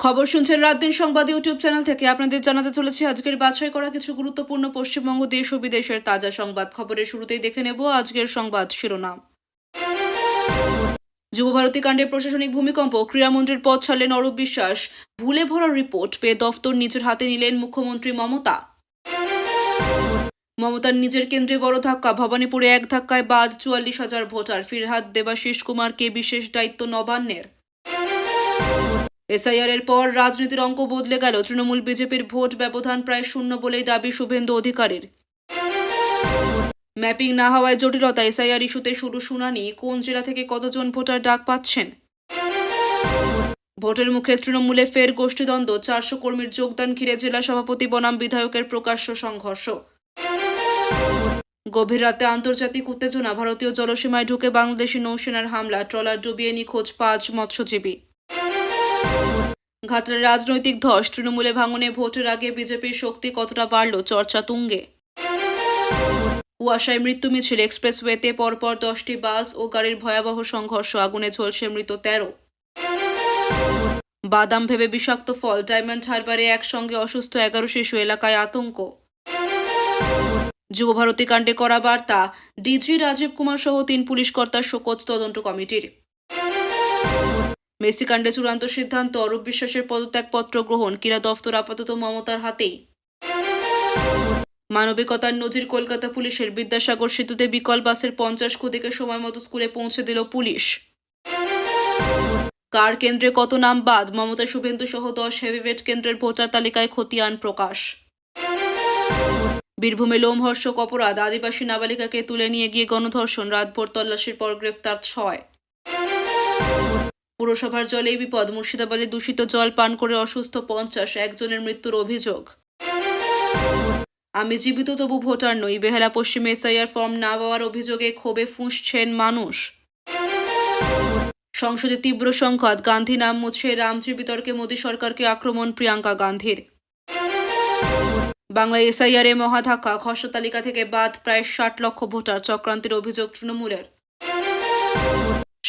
খবর শুনছেন রাত দিন সংবাদ ইউটিউব চ্যানেল থেকে। আপনাদের জানাতে চলেছি, আজকের বাছাই করা কিছু গুরুত্বপূর্ণ পশ্চিমবঙ্গ দেশ ও বিদেশের তাজা সংবাদ। খবরের শুরুতেই দেখে নেব আজকের সংবাদ শিরোনাম। যুবভারতী কাণ্ডে প্রশাসনিক ভূমিকম্প, ক্রীড়ামন্ত্রীর পদ ছাড়লেন অরূপ বিশ্বাস। ভুলে ভরা রিপোর্ট পেয়ে দফতর নিজের হাতে নিলেন মুখ্যমন্ত্রী মমতা। মমতার নিজের কেন্দ্রে বড় ধাক্কা, ভবানীপুরে এক ধাক্কায় বাদ চুয়াল্লিশ হাজার ভোটার। ফিরহাদ দেবাশিস কুমারকে বিশেষ দায়িত্ব নবান্নের। এসআইআর এর পর রাজনীতির অঙ্ক বদলে গেল। তৃণমূল বিজেপির ভোট ব্যবধান প্রায় শূন্য বলেই দাবি শুভেন্দু অধিকারীর। ম্যাপিং না হওয়ায় জটিলতা। এসআইআর ইস্যুতে শুরু শুনানি। কোন জেলা থেকে কতজন ভোটার ডাক পাচ্ছেন? ভোটের মুখে তৃণমূলে ফের গোষ্ঠীদ্বন্দ্ব। চারশো কর্মীর যোগদান ঘিরে জেলা সভাপতি বনাম বিধায়কের প্রকাশ্য সংঘর্ষ। গভীর রাতে আন্তর্জাতিক উত্তেজনা। ভারতীয় জলসীমায় ঢুকে বাংলাদেশি নৌসেনার হামলা। ট্রলার ডুবিয়ে নিখোঁজ পাঁচ মৎস্যজীবী। ঘাটলের রাজনৈতিক ধস তৃণমূলে ভাঙনে ভোটের আগে বিজেপির শক্তি কতটা বাড়ল, চর্চা তুঙ্গে। কুয়াশায় মৃত্যু মিছিল এক্সপ্রেসওয়েতে, পরপর দশটি বাস ও গাড়ির ভয়াবহ সংঘর্ষ, আগুনে ঝলসে মৃত তেরো। বাদাম ভেবে বিষাক্ত ফল, ডায়মন্ড হারবারে একসঙ্গে অসুস্থ এগারো শিশু, এলাকায় আতঙ্ক। যুবভারতী কাণ্ডে করা বার্তা, ডিজি রাজীব কুমার সহ তিন পুলিশ কর্তার শোকজ তদন্ত কমিটির। মেসি কাণ্ডে চূড়ান্ত সিদ্ধান্ত, অরূপ বিশ্বাসের পদত্যাগপত্র গ্রহণ ক্রীড়া দফতর আপাতত মমতার হাতেই। মানবিকতার নজির কলকাতা পুলিশের বিদ্যাসাগর সেতুতে বিকল বাসের পঞ্চাশ খুদেকে সময় মতো স্কুলে পৌঁছে দিল পুলিশ। কার কেন্দ্রে কত নাম বাদ? মমতা শুভেন্দু সহ দশ হেভিওয়েট কেন্দ্রের ভোটার তালিকায় খতিয়ান প্রকাশ। বীরভূমে লোমহর্ষক অপরাধ, আদিবাসী নাবালিকাকে তুলে নিয়ে গিয়ে গণধর্ষণ, রাতভর তল্লাশির পর গ্রেফতার ছয়। পুরসভার জলে বিপদ, মুর্শিদাবাদে দূষিত জল পান করে অসুস্থ পঞ্চাশ, একজনের মৃত্যুর অভিযোগ। আমি জীবিত, তবু ভোটার নই। বেহালা পশ্চিমে এসআইআর ফর্ম না পাওয়ার অভিযোগে ক্ষোভে ফুঁসছেন মানুষ। সংসদে তীব্র সংঘাত। গান্ধী নাম মুছে রামজি বিতর্কে মোদী সরকারকে আক্রমণ প্রিয়াঙ্কা গান্ধীর। বাংলা এসআইআর মহাধাক্কা। খসড়া তালিকা থেকে বাদ প্রায় ষাট লক্ষ ভোটার। চক্রান্তের অভিযোগ তৃণমূলের।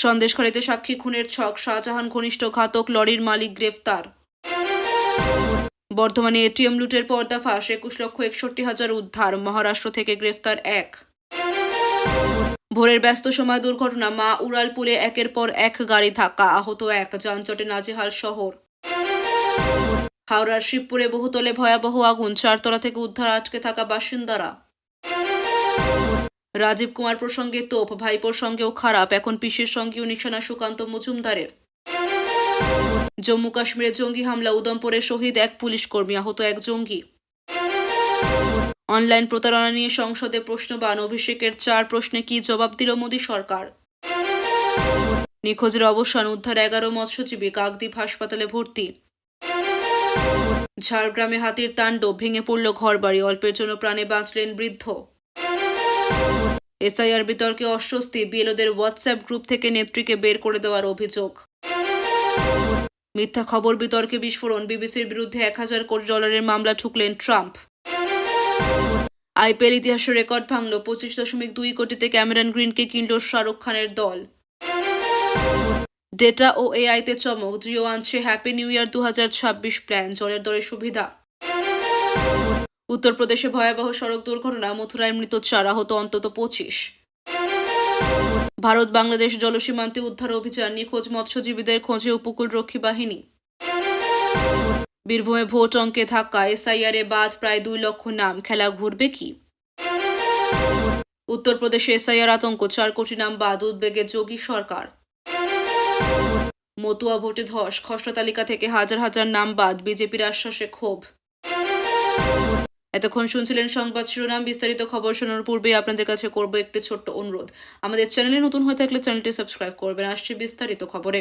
সন্দেশখালীতে সাক্ষী খুনের ছক, শাহজাহান ঘনিষ্ঠ ঘাতক লরির মালিক গ্রেফতার। বর্ধমানে এটিএম লুটের পর্দাফাঁস একুশ লক্ষ একষট্টি হাজার উদ্ধার, মহারাষ্ট্র থেকে গ্রেফতার এক। ভোরের ব্যস্ত সময় দুর্ঘটনা, মা উড়ালপুরে একের পর এক গাড়ি ধাক্কা, আহত এক, যানজটে নাজেহাল শহর। হাওড়ার শিবপুরে বহুতলে ভয়াবহ আগুন, চারতলা থেকে উদ্ধার আটকে থাকা বাসিন্দারা। রাজীব কুমার প্রসঙ্গে তোপ, ভাইপোর সঙ্গেও খারাপ, এখন পিসির সঙ্গেও নিশানা সুকান্ত মজুমদারের। জম্মু কাশ্মীরে জঙ্গি হামলা উদমপুরে শহীদ এক পুলিশ কর্মী আহত এক জঙ্গি। অনলাইন প্রতারণা নিয়ে সংসদে প্রশ্নবান, অভিষেকের চার প্রশ্নে কি জবাব দিল মোদী সরকার? নিখোঁজের অবসান, উদ্ধার এগারো মৎস্যজীবী, কাকদ্বীপ হাসপাতালে ভর্তি। ঝাড়গ্রামে হাতির তাণ্ডব, ভেঙে পড়ল ঘরবাড়ি, অল্পের জন্য প্রাণে বাঁচলেন বৃদ্ধ। এসআইআর বিতর্কে অস্বস্তি, বিএলওদের হোয়াটসঅ্যাপ গ্রুপ থেকে নেত্রীকে বের করে দেওয়ার অভিযোগ। মিথ্যা খবর বিতর্কে বিস্ফোরণ, বিবিসির বিরুদ্ধে এক হাজার কোটি ডলারের মামলা ঠুকলেন ট্রাম্প। আইপিএল ইতিহাসের রেকর্ড ভাঙল, পঁচিশ দশমিক দুই কোটিতে ক্যামেরন গ্রিনকে কিনল শাহরুখ খানের দল। ডেটা ও এআইতে চমক জিও আনছে হ্যাপি নিউ ইয়ার দু হাজার ছাব্বিশ প্ল্যান, জলের দরে সুবিধা। উত্তরপ্রদেশে ভয়াবহ সড়ক দুর্ঘটনা, মথুরায় মৃত চার আহত অন্তত পঁচিশ। ভারত বাংলাদেশ জলসীমান্তে উদ্ধার অভিযান, নিখোঁজ মৎস্যজীবীদের খোঁজে উপকূলরক্ষী বাহিনী। বীরভূমে ভোট অঙ্কে ধাক্কা, এসআইআর বাদ, প্রায় দুই লক্ষ নাম। খেলা ঘুরবে কি? উত্তরপ্রদেশে এসআইআর আতঙ্ক, চার কোটি নাম বাদ, উদ্বেগে যোগী সরকার। মতুয়া ভোটে ধস, খসড়া তালিকা থেকে হাজার হাজার নাম বাদ, বিজেপির আশ্বাসে ক্ষোভ। এতক্ষণ শুনছিলেন সংবাদ শিরোনাম, বিস্তারিত খবর শোনার পূর্বে আপনাদের কাছে করব একটি ছোট্ট অনুরোধ। আমাদের চ্যানেলে নতুন হয়ে থাকলে চ্যানেলটি সাবস্ক্রাইব করবেন। আসছে বিস্তারিত খবরে।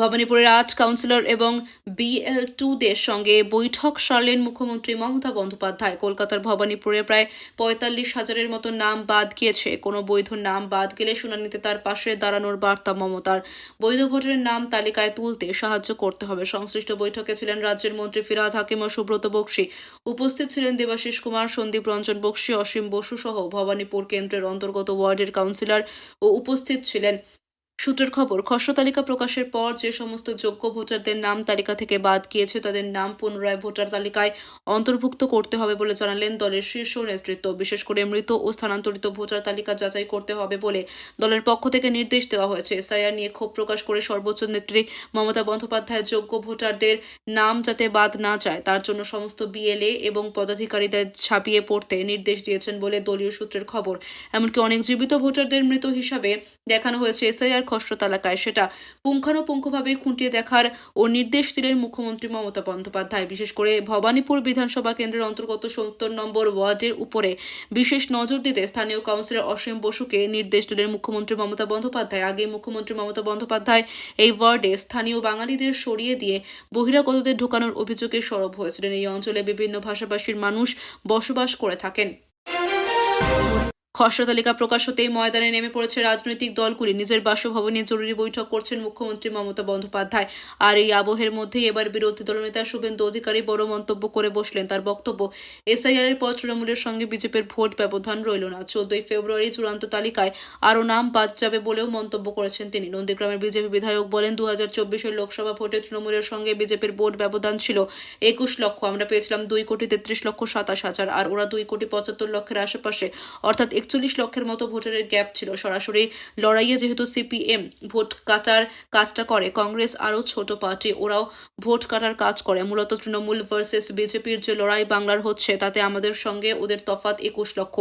ভবানীপুরের আট কাউন্সিলর এবং বিএল টু দের সঙ্গে বৈঠক সারলেন মুখ্যমন্ত্রী মমতা বন্দ্যোপাধ্যায়। কলকাতার ভবানীপুরে প্রায় পঁয়তাল্লিশ হাজারের মতো নাম বাদ গিয়েছে। কোনো বৈধ নাম বাদ গেলে শুনানিতে তার পাশে দাঁড়ানোর বার্তা মমতার। বৈধ ভোটারের নাম তালিকায় তুলতে সাহায্য করতে হবে। সংশ্লিষ্ট বৈঠকে ছিলেন রাজ্যের মন্ত্রী ফিরাদ হাকিম ও সুব্রত বক্সি। উপস্থিত ছিলেন দেবাশিস কুমার, সন্দীপ রঞ্জন বক্সি, অসীম বসু সহ ভবানীপুর কেন্দ্রের অন্তর্গত ওয়ার্ডের কাউন্সিলর ও উপস্থিত ছিলেন সূত্রের খবর, খসড়া তালিকা প্রকাশের পর যে সমস্ত যোগ্য ভোটারদের নাম তালিকা থেকে বাদ গিয়েছে, তাদের নাম পুনরায় ভোটার তালিকায় অন্তর্ভুক্ত করতে হবে বলে জানালেন দলের শীর্ষ নেতৃত্ব। বিশেষ করে মৃত ও স্থানান্তরিত ভোটার তালিকা যাচাই করতে হবে বলে দলের পক্ষ থেকে নির্দেশ দেওয়া হয়েছে। এসআইআর নিয়ে ক্ষোভ প্রকাশ করে সর্বোচ্চ নেত্রী মমতা বন্দ্যোপাধ্যায় যোগ্য ভোটারদের নাম যাতে বাদ না যায়, তার জন্য সমস্ত বিএলএ এবং পদাধিকারীদের ছাপিয়ে পড়তে নির্দেশ দিয়েছেন বলে দলীয় সূত্রের খবর। এমনকি অনেক জীবিত ভোটারদের মৃত হিসাবে দেখানো হয়েছে। এসআইআর খসড়া তালিকায়। সেটা পুঙ্খানুপুঙ্খভাবে খুঁটিয়ে দেখার ও নির্দেশ দিলেন মুখ্যমন্ত্রী মমতা বন্দ্যোপাধ্যায়। বিশেষ করে ভবানীপুর বিধানসভা কেন্দ্রের অন্তর্গত সত্তর নম্বর ওয়ার্ডের উপরে বিশেষ নজর দিতে স্থানীয় কাউন্সিলর অসীম বসুকে নির্দেশ দিলেন মুখ্যমন্ত্রী মমতা বন্দ্যোপাধ্যায়। আগে মুখ্যমন্ত্রী মমতা বন্দ্যোপাধ্যায় এই ওয়ার্ডে স্থানীয় বাঙালিদের সরিয়ে দিয়ে বহিরাগতদের ঢোকানোর অভিযোগে সরব হয়েছিলেন। এই অঞ্চলে বিভিন্ন ভাষাভাষীর মানুষ বসবাস করে থাকেন। খসড়া তালিকা প্রকাশ হতেই ময়দানে নেমে পড়েছে রাজনৈতিক দলগুলি। নিজের বাসভবনে জরুরি বৈঠক করছেন মুখ্যমন্ত্রী মমতা বন্দ্যোপাধ্যায়। আর এই আবহের মধ্যেই এবার বিরোধী দলনেতা শুভেন্দু অধিকারী বড় মন্তব্য করে বসলেন তার বক্তব্য। এসআইআর এর পর তৃণমূলের সঙ্গে বিজেপির ভোট ব্যবধান রইল না। চোদ্দই ফেব্রুয়ারি চূড়ান্ত তালিকায় আরও নাম বাদ যাবে বলেও মন্তব্য করেছেন তিনি। নন্দীগ্রামের বিজেপি বিধায়ক বলেন দু হাজার চব্বিশের লোকসভা ভোটে তৃণমূলের সঙ্গে বিজেপির ভোট ব্যবধান ছিল একুশ লক্ষ। আমরা পেয়েছিলাম দুই কোটি তেত্রিশ লক্ষ সাতাশ হাজার। আর ওরা দুই কোটি পঁচাত্তর লক্ষের আশেপাশে। অর্থাৎ একচল্লিশ লক্ষের মতো ভোটারের গ্যাপ ছিল। সরাসরি লড়াইয়ে যেহেতু সিপিএম ভোট কাটার কাজটা করে, কংগ্রেস আরও ছোট পার্টি, ওরাও ভোট কাটার কাজ করে। মূলত তৃণমূল ভার্সেস বিজেপির যে লড়াই বাংলার হচ্ছে, তাতে আমাদের সঙ্গে ওদের তফাৎ একুশ লক্ষ,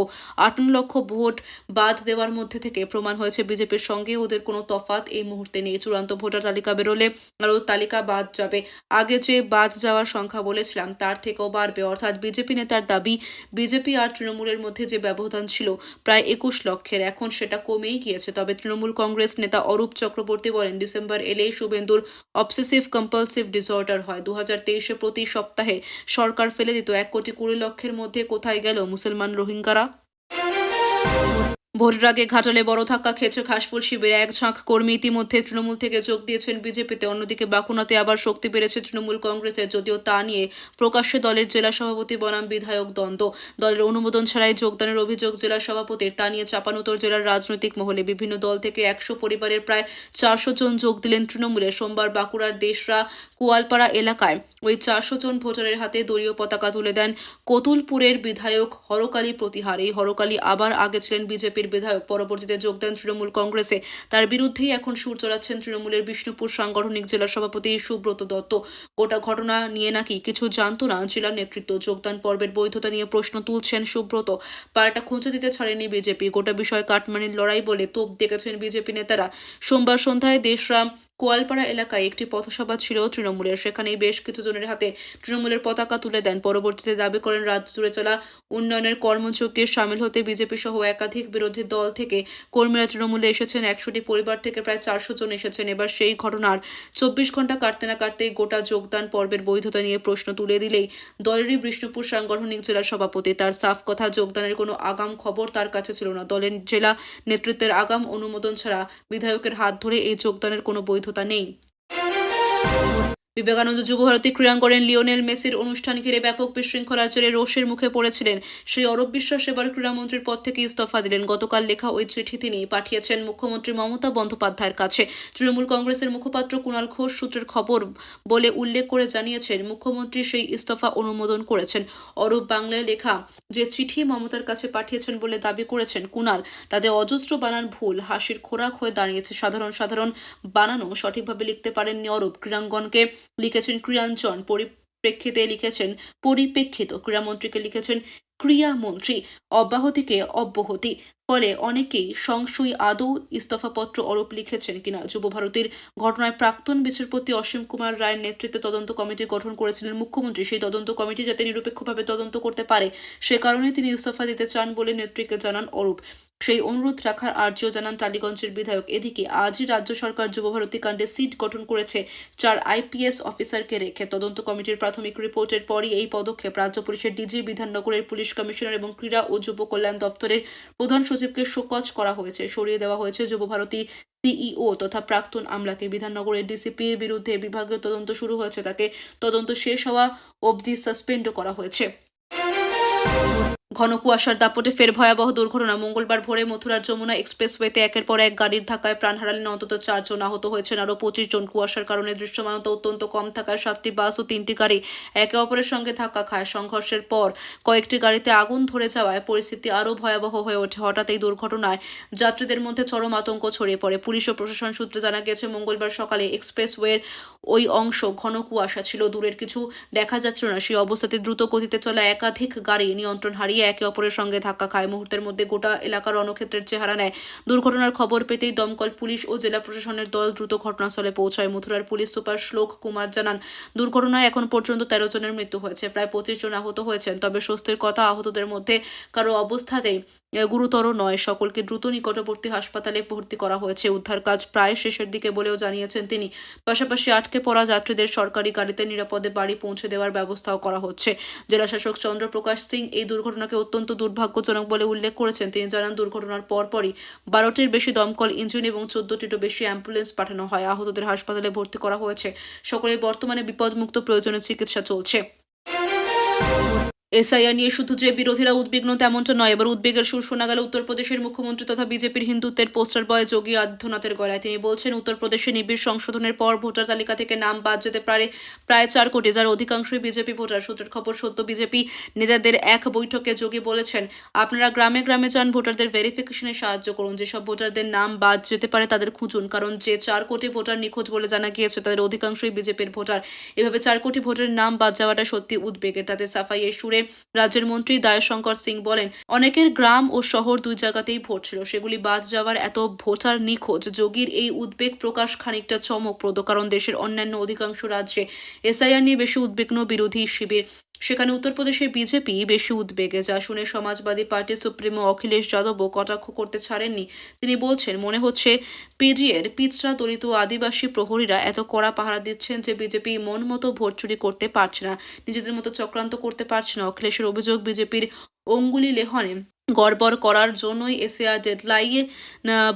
আটান্ন লক্ষ ভোট বাদ দেওয়ার মধ্যে থেকে প্রমাণ হয়েছে বিজেপির সঙ্গে ওদের কোনো তফাৎ এই মুহূর্তে নেই। চূড়ান্ত ভোটার তালিকা বেরোলে আরও তালিকা বাদ যাবে। আগে যে বাদ যাওয়ার সংখ্যা বলেছিলাম, তার থেকেও বাড়বে। অর্থাৎ বিজেপি নেতার দাবি, বিজেপি আর তৃণমূলের মধ্যে যে ব্যবধান ছিল প্রায় একুশ লক্ষের। এখন সেটা কমেই গিয়েছে। তবে তৃণমূল কংগ্রেস নেতা অরূপ চক্রবর্তী বলেন, ডিসেম্বর এলেই শুভেন্দুর অবসেসিভ কম্পালসিভ ডিসঅর্ডার হয়। দু হাজার প্রতি সপ্তাহে সরকার ফেলে দিত। এক কোটি কুড়ি লক্ষের মধ্যে কোথায় গেল মুসলমান রোহিঙ্গারা? ভোটের আগে ঘাটালে বড় ধাক্কা খেয়েছে ঘাসফুল শিবিরে এক ঝাঁক কর্মী। ইতিমধ্যে তৃণমূল থেকে যোগ দিয়েছেন বিজেপিতে। অন্যদিকে বাঁকুড়াতে আবার শক্তি বেড়েছে তৃণমূল কংগ্রেসের, যদিও তা নিয়ে প্রকাশ্যে দলের জেলা সভাপতি বনাম বিধায়ক দ্বন্দ্ব। দলের অনুমোদন ছাড়াই যোগদানের অভিযোগ জেলা সভাপতির। তা নিয়ে চাপানুতর জেলার রাজনৈতিক মহলে বিভিন্ন দল থেকে একশো পরিবারের প্রায় চারশো জন যোগ দিলেন তৃণমূলে। সোমবার বাঁকুড়ার দেশরা কুয়ালপাড়া এলাকায় ওই চারশো জন ভোটারের হাতে দলীয় পতাকা তুলে দেন কতুলপুরের বিধায়ক হরকালী প্রতিহার। এই হরকালী আবার আগে ছিলেন বিজেপির বিধায়ক পরবর্তীতে যোগদান তৃণমূল কংগ্রেসে। তার বিরুদ্ধেই এখন সুর চড়াচ্ছেন তৃণমূলের বিষ্ণুপুর সাংগঠনিক জেলা সভাপতি সুব্রত দত্ত। গোটা ঘটনা নিয়ে নাকি কিছু জানত না জেলা নেতৃত্ব। যোগদান পর্বের বৈধতা নিয়ে প্রশ্ন তুলছেন সুব্রত। পাল্টা খুঁজে দিতে ছাড়েনি বিজেপি। গোটা বিষয় কাটমানির লড়াই বলে তোপ দেখেছেন বিজেপি নেতারা। সোমবার সন্ধ্যায় দেশরাম কোয়ালপাড়া এলাকায় একটি পথসভা ছিল তৃণমূলের। সেখানেই বেশ কিছু জনের হাতে তৃণমূলের পতাকা তুলে দেন। পরবর্তীতে দাবি করেন, রাজ্য জুড়ে চলা উন্নয়নের কর্মযজ্ঞে সামিল হতে বিজেপি সহ একাধিক বিরোধী দল থেকে কর্মীরা তৃণমূলে এসেছেন। একশোটি পরিবার থেকে প্রায় চারশো জন এসেছেন। এবার সেই ঘটনার চব্বিশ ঘণ্টা কাটতে না কাটতেই গোটা যোগদান পর্বের বৈধতা নিয়ে প্রশ্ন তুলে দিলেই দলেরই বিষ্ণুপুর সাংগঠনিক জেলা সভাপতি। তার সাফ কথা, যোগদানের কোনো আগাম খবর তার কাছে ছিল না। দলের জেলা নেতৃত্বের আগাম অনুমোদন ছাড়া বিধায়কের হাত ধরে এই যোগদানের কোনো বৈধতা নেই বিবেকানন্দ যুবভারতী ক্রীড়াঙ্গনের লিওনেল মেসির অনুষ্ঠান ঘিরে ব্যাপক বিশৃঙ্খলার জেরে রোষের মুখে পড়েছিলেন সেই অরব বিশ্বাস এবার ক্রীড়ামন্ত্রীর পদ থেকে ইস্তফা দিলেন। গতকাল লেখা ওই চিঠি তিনি পাঠিয়েছেন মুখ্যমন্ত্রী মমতা বন্দ্যোপাধ্যায়ের কাছে। তৃণমূল কংগ্রেসের মুখপাত্র কুণাল ঘোষ সূত্রের খবর বলে উল্লেখ করে জানিয়েছেন, মুখ্যমন্ত্রী সেই ইস্তফা অনুমোদন করেছেন। অরব বাংলায় লেখা, যে চিঠি মমতার কাছে পাঠিয়েছেন বলে দাবি করেছেন কুণাল তাদের অজস্র বানান ভুল, হাসির খোরাক হয়ে দাঁড়িয়েছে। সাধারণ সাধারণ বানানো সঠিকভাবে লিখতে পারেননি অরূপ। ক্রীড়াঙ্গনকে লিখেছেন ক্রিয়াঞ্চন পরিপ্রেক্ষিতে লিখেছেন, পরিপ্রেক্ষিত ক্রীড়ামন্ত্রীকে লিখেছেন ক্রিয়ামন্ত্রী অব্যাহতিকে অব্যাহতি। ফলে অনেকেই সংশয় আদৌ ইস্তফাপত্র অরূপ লিখেছেন কিনা। যুবভারতীর ঘটনায় প্রাক্তন বিচারপতি অসীম কুমার রায়ের নেতৃত্বে তদন্ত কমিটি গঠন করেছিলেন মুখ্যমন্ত্রী। সেই তদন্ত কমিটি যাতে নিরপেক্ষভাবে তদন্ত করতে পারে, সে কারণে তিনি ইস্তফা দিতে চান বলে নেত্রীকে জানান অরূপ। সেই অনুরোধ রাখার আর্জিও জানান টালিগঞ্জের বিধায়ক। এদিকে আজই রাজ্য সরকার যুবভারতী কাণ্ডে সিট গঠন করেছে চার আইপিএস অফিসারকে রেখে। তদন্ত কমিটির প্রাথমিক রিপোর্টের পরই এই পদক্ষেপ রাজ্য পুলিশের ডিজি, বিধাননগরের পুলিশ কমিশনার এবং ক্রীড়া ও যুব কল্যাণ দপ্তরের প্রধান সচিবকে শোকজ করা হয়েছে। সরিয়ে দেওয়া হয়েছে যুবভারতী সিইও তথা প্রাক্তন আমলাকে। বিধাননগরের ডিসিপির বিরুদ্ধে বিভাগীয় তদন্ত শুরু হয়েছে। তাকে তদন্ত শেষ হওয়া অবধি সাসপেন্ডও করা হয়েছে। ঘন কুয়াশার দাপটে ফের ভয়াবহ দুর্ঘটনা। মঙ্গলবার ভোরে মথুরার যমুনা এক্সপ্রেসওয়েতে একের পর এক গাড়ির ধাক্কায় প্রাণ হারালেন অন্তত চারজন আহত হয়েছেন আরও পঁচিশ জন কুয়াশার কারণে দৃশ্যমানতা অত্যন্ত কম থাকায় সাতটি বাস ও তিনটি গাড়ি একে অপরের সঙ্গে ধাক্কা খায়। সংঘর্ষের পর কয়েকটি গাড়িতে আগুন ধরে যাওয়ায় পরিস্থিতি আরও ভয়াবহ হয়ে ওঠে। হঠাৎ এই দুর্ঘটনায় যাত্রীদের মধ্যে চরম আতঙ্ক ছড়িয়ে পড়ে। পুলিশ ও প্রশাসন সূত্রে জানা গেছে মঙ্গলবার সকালে এক্সপ্রেসওয়ের ওই অংশ ঘন কুয়াশা ছিল। দূরের কিছু দেখা যাচ্ছিল না। সেই অবস্থাতে দ্রুত গতিতে চলা একাধিক গাড়ি নিয়ন্ত্রণ হারিয়ে একে অপরের সঙ্গে ধাক্কা খায়। মুহূর্তের মধ্যে গোটা এলাকার রণক্ষেত্রের চেহারা নেয়। দুর্ঘটনার খবর পেতেই দমকল, পুলিশ ও জেলা প্রশাসনের দল দ্রুত ঘটনাস্থলে পৌঁছায়। মথুরার পুলিশ সুপার শ্লোক কুমার জানান দুর্ঘটনায় এখন পর্যন্ত তেরো জনের মৃত্যু হয়েছে। প্রায় পঁচিশ জন আহত হয়েছেন, তবে স্বস্তির কথা আহতদের মধ্যে কারও অবস্থাতেই গুরুতর নয়। সকলকে দ্রুত নিকটবর্তী হাসপাতালে ভর্তি করা হয়েছে। উদ্ধার কাজ প্রায় শেষের দিকে বলেও জানিয়েছেন তিনি। পাশাপাশি আটকে পড়া যাত্রীদের সরকারি গাড়িতে নিরাপদে বাড়ি পৌঁছে দেওয়ার ব্যবস্থাও করা হচ্ছে। জেলাশাসক চন্দ্রপ্রকাশ সিং এই দুর্ঘটনাকে অত্যন্ত দুর্ভাগ্যজনক বলে উল্লেখ করেছেন। তিনি জানান, দুর্ঘটনার পরপরই বারোটির বেশি দমকল, ইঞ্জিন এবং চোদ্দটিরও বেশি অ্যাম্বুলেন্স পাঠানো হয়। আহতদের হাসপাতালে ভর্তি করা হয়েছে। সকলে বর্তমানে বিপদমুক্ত প্রয়োজনে চিকিৎসা চলছে। এসআইআর নিয়ে শুধু যে বিরোধীরা উদ্বিগ্ন তেমনটা নয়, এবার উদ্বেগের সুর শোনা গেল উত্তরপ্রদেশের মুখ্যমন্ত্রী তথা বিজেপির হিন্দুত্বের পোস্টার বয় যোগী আদিত্যনাথের গলায়। তিনি বলছেন, উত্তরপ্রদেশে নিবিড় সংশোধনের পর ভোটার তালিকা থেকে নাম বাদ যেতে পারে প্রায় চার কোটি, যার অধিকাংশই বিজেপি ভোটার। সূত্রের খবর সত্য বিজেপি নেতাদের এক বৈঠকে যোগী বলেছেন, আপনারা গ্রামে গ্রামে যান, ভোটারদের ভেরিফিকেশনে সাহায্য করুন। যেসব ভোটারদের নাম বাদ যেতে পারে তাদের খুঁজুন, কারণ যে চার কোটি ভোটার নিখোঁজ বলে জানা গিয়েছে, তাদের অধিকাংশই বিজেপির ভোটার। এভাবে চার কোটি ভোটারের নাম বাদ যাওয়াটা সত্যি উদ্বেগের। তাতে সাফাইয়ের সুরে রাজ্যের মন্ত্রী দায়শঙ্কর সিং বলেন, অনেকের গ্রাম ও শহর দুই জায়গাতেই ভোট ছিল। সেগুলি বাদ যাওয়ার এত ভোটার নিখোঁজ, যোগীর এই উদ্বেগ প্রকাশ খানিকটা চমকপ্রদ, কারণ দেশের অন্যান্য অধিকাংশ রাজ্যে এসআইআর নিয়ে বেশি উদ্বিগ্ন বিরোধী শিবির সেখানে উত্তরপ্রদেশে বিজেপি বেশি উদ্বেগে, যা শুনে সমাজবাদী পার্টির সুপ্রিমো অখিলেশ যাদবও কটাক্ষ করতে ছাড়েননি। তিনি বলছেন, মনে হচ্ছে পিডিএর পিচরা দলিত আদিবাসী প্রহরীরা এত কড়া পাহারা দিচ্ছেন যে বিজেপি মন মতো ভোট চুরি করতে পারছে না। নিজেদের মতো চক্রান্ত করতে পারছে না। অখিলেশের অভিযোগ, বিজেপির অঙ্গুলি লেহনে গড়বড় করার জন্যই এসএআর ডেডলাইনে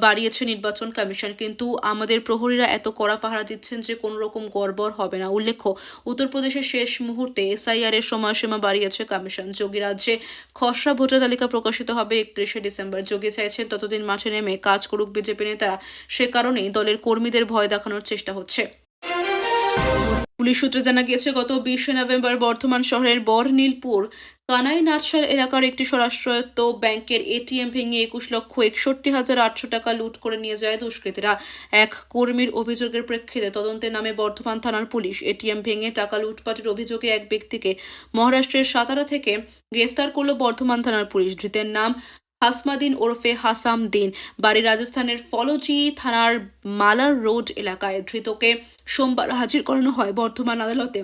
বাড়িয়েছে নির্বাচন কমিশন। কিন্তু আমাদের প্রহরীরা এত কড়া পাহারা দিচ্ছেন যে কোনো রকম গড়বড় হবে না। উল্লেখ্য, উত্তরপ্রদেশের শেষ মুহূর্তে এসআইআর এর সময়সীমা বাড়িয়েছে কমিশন। যোগী রাজ্যে খসড়া ভোটার তালিকা প্রকাশিত হবে একত্রিশে ডিসেম্বর। যোগী চাইছেন ততদিন মাঠে নেমে কাজ করুক বিজেপি নেতারা। সে কারণেই দলের কর্মীদের ভয় দেখানোর চেষ্টা হচ্ছে। পুলিশ সূত্রে জানা গিয়েছে, গত বিশে নভেম্বর বর্ধমান শহরের বরনীলপুর কানাই নাটশাল এলাকার একটি স্বরাষ্ট্রায়ত্ত ব্যাংকের এটিএম ভেঙে একুশ লক্ষ একষট্টি হাজার আটশো টাকা লুট করে নিয়ে যায় দুষ্কৃতীরা। এক কর্মীর অভিযোগের প্রেক্ষিতে তদন্তের নামে বর্ধমান থানার পুলিশ এটিএম ভেঙে টাকা লুটপাটের অভিযোগে এক ব্যক্তিকে মহারাষ্ট্রের সাতারা থেকে গ্রেফতার করল বর্ধমান থানার পুলিশ। ধৃতের নাম হাসমাদিন ওরফে হাসাম দিন। বাড়ি রাজস্থানের ফলজি থানার মালার রোড এলাকায় ধৃতকে সোমবার হাজির করানো হয় বর্ধমান আদালতে।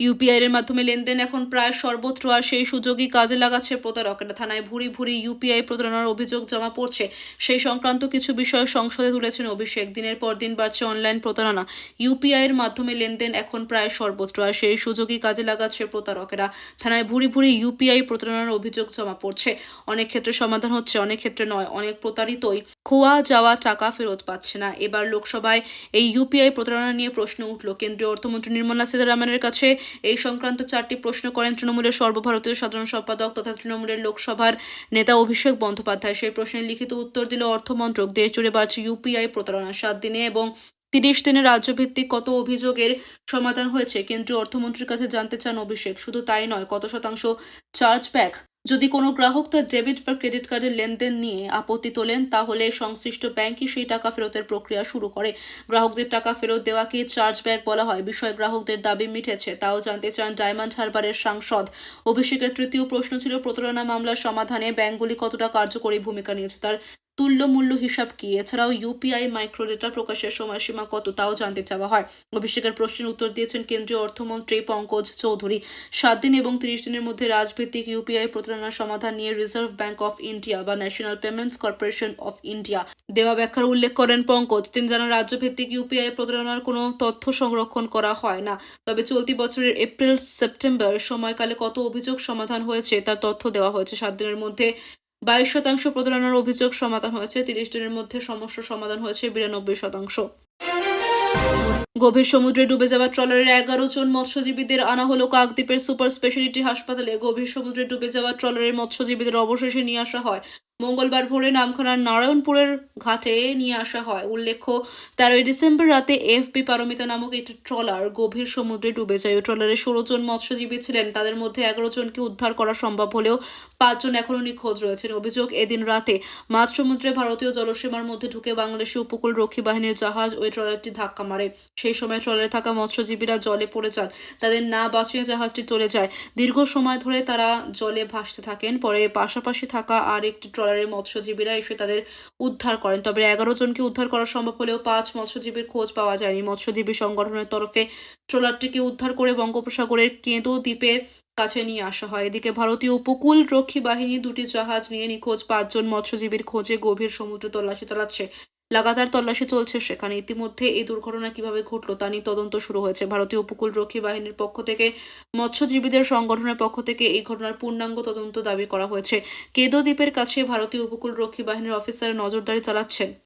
ইউপিআই এর মাধ্যমে লেনদেন এখন প্রায় সর্বত্র আর সেই সুযোগই কাজে লাগাচ্ছে প্রতারকেরা। থানায় ভুরি ভুরি ইউপিআই প্রতারণার অভিযোগ জমা পড়ছে। সেই সংক্রান্ত কিছু বিষয় সংসদে তুলেছেন অভিষেক। দিনের পর দিন বাড়ছে অনলাইন প্রতারণা। ইউপিআই এর মাধ্যমে লেনদেন এখন প্রায় সর্বত্র আর সেই সুযোগই কাজে লাগাচ্ছে প্রতারকেরা। থানায় ভুরি ভুরি ইউপিআই প্রতারণার অভিযোগ জমা পড়ছে। অনেক ক্ষেত্রে সমাধান হচ্ছে, অনেক ক্ষেত্রে নয়। অনেক প্রতারিতই খোয়া যাওয়া টাকা ফেরত পাচ্ছে না। এবার লোকসভায় এই ইউপিআই প্রতারণা নিয়ে প্রশ্ন উঠল। কেন্দ্রীয় অর্থমন্ত্রী নির্মলা সীতারামনের কাছে এই সংক্রান্ত চারটি প্রশ্ন করেন তৃণমূলের সর্বভারতীয় সাধারণ সম্পাদক তথা তৃণমূলের লোকসভার নেতা অভিষেক বন্দ্যোপাধ্যায়। সেই প্রশ্নের লিখিত উত্তর দিল অর্থমন্ত্রক। দেশ জুড়ে বাড়ছে ইউপিআই প্রতারণা। সাত দিনে এবং তিরিশ দিনে রাজ্যভিত্তিক কত অভিযোগের সমাধান হয়েছে? কেন্দ্রীয় অর্থমন্ত্রীর কাছে জানতে চান অভিষেক। শুধু তাই নয়, কত শতাংশ চার্জ ব্যাক যদি কোনো গ্রাহক তার ডেবিট বা ক্রেডিট কার্ডের লেনদেন নিয়ে আপত্তি তোলেন, তাহলে সংশ্লিষ্ট ব্যাংকই সেই টাকা ফেরতের প্রক্রিয়া শুরু করে। গ্রাহকদের টাকা ফেরত দেওয়াকে চার্জ ব্যাক বলা হয়। বিষয়ে গ্রাহকদের দাবি মিটেছে, তাও জানতে চান ডায়মন্ড হারবারের সাংসদ। অভিষেকের তৃতীয় প্রশ্ন ছিল, প্রতারণা মামলার সমাধানে ব্যাংকগুলি কতটা কার্যকরী ভূমিকা নিয়েছে? তার তুল্য মূল্য হিসাব কি? এছাড়াও ইউপিআই মাইক্রোডেটা প্রকাশের সময়সীমা কত? তাও জানতে চাওয়া হয়। অভিষেকের প্রশ্নের উত্তর দিয়েছেন কেন্দ্রীয় অর্থমন্ত্রী পঙ্কজ চৌধুরী। সাত দিন এবং তিরিশ দিনের মধ্যে রাজভিত্তিক ইউপিআই প্রতারণার সমাধান নিয়ে রিজার্ভ ব্যাংক অফ ইন্ডিয়া বা national payments corporation of India দেওয়া ব্যাখ্যার উল্লেখ করেন পঙ্কজ। তিনি জানান, রাজ্যভিত্তিক ইউপিআই প্রতারণার কোনো তথ্য সংরক্ষণ করা হয় না। তবে চলতি বছরের এপ্রিল সেপ্টেম্বর সময়কালে কত অভিযোগ সমাধান হয়েছে তার তথ্য দেওয়া হয়েছে। সাত দিনের মধ্যে বাইশ শতাংশ প্রতারণার অভিযোগ সমাধান হয়েছে, তিরিশ দিনের মধ্যে সমস্যা সমাধান হয়েছে বিরানব্বই শতাংশ। গভীর সমুদ্রে ডুবে যাওয়া ট্রলারের এগারো জন মৎস্যজীবীদের আনা হলো কাকদ্বীপের সুপার স্পেশালিটি হাসপাতালে। গভীর সমুদ্রে ডুবে যাওয়া ট্রলারের মৎস্যজীবীদের অবশেষে নিয়ে আসা হয় মঙ্গলবার ভোরে নামখানার নারায়ণপুরের ঘাটে নিয়ে আসা হয়। উল্লেখ্য, তেরোই ডিসেম্বর রাতে এফবি পারমিতা নামক একটি ট্রলার গভীর সমুদ্রে ডুবে যায়। ট্রলারে ষোলো জন মৎস্যজীবী ছিলেন। তাদের মধ্যে এগারো জনকে উদ্ধার করা সম্ভব হলেও পাঁচজন এখনও নিখোঁজ রয়েছেন। অভিযোগ, এদিন রাতে মাঝ সমুদ্রে ভারতীয় জলসীমার মধ্যে ঢুকে বাংলাদেশি উপকূল রক্ষী বাহিনীর জাহাজ ওই ট্রলারটি ধাক্কা মারে। সেই সময় ট্রলারে থাকা মৎস্যজীবীরা জলে পড়ে যান। তাদের না বাঁচিয়ে জাহাজটি চলে যায়। দীর্ঘ সময় ধরে তারা জলে ভাসতে থাকেন। পরে পাশাপাশি থাকা আর একটি ট্রলারের মৎস্যজীবীরা এসে তাদের উদ্ধার করেন। তবে এগারো জনকে উদ্ধার করা সম্ভব হলেও পাঁচ মৎস্যজীবীর খোঁজ পাওয়া যায়নি। মৎস্যজীবী সংগঠনের তরফে ট্রলারটিকে উদ্ধার করে বঙ্গোপসাগরের কেঁদো দ্বীপে কাছে নিয়ে আসা হয়। এদিকে ভারতীয় উপকূল রক্ষী বাহিনী দুটি জাহাজ নিয়ে নিখোঁজ পাঁচজন মৎস্যজীবীর খোঁজে গভীর সমুদ্র তল্লাশি চালাচ্ছে। লাগাতার তল্লাশি চলছে সেখানে। ইতিমধ্যে এই দুর্ঘটনা কীভাবে ঘটলো তা নিয়ে তদন্ত শুরু হয়েছে। ভারতীয় উপকূল রক্ষী বাহিনীর পক্ষ থেকে, মৎস্যজীবীদের সংগঠনের পক্ষ থেকে এই ঘটনার পূর্ণাঙ্গ তদন্ত দাবি করা হয়েছে। কেদো দ্বীপের কাছে ভারতীয় উপকূল রক্ষী বাহিনীর অফিসার নজরদারি চালাচ্ছেন।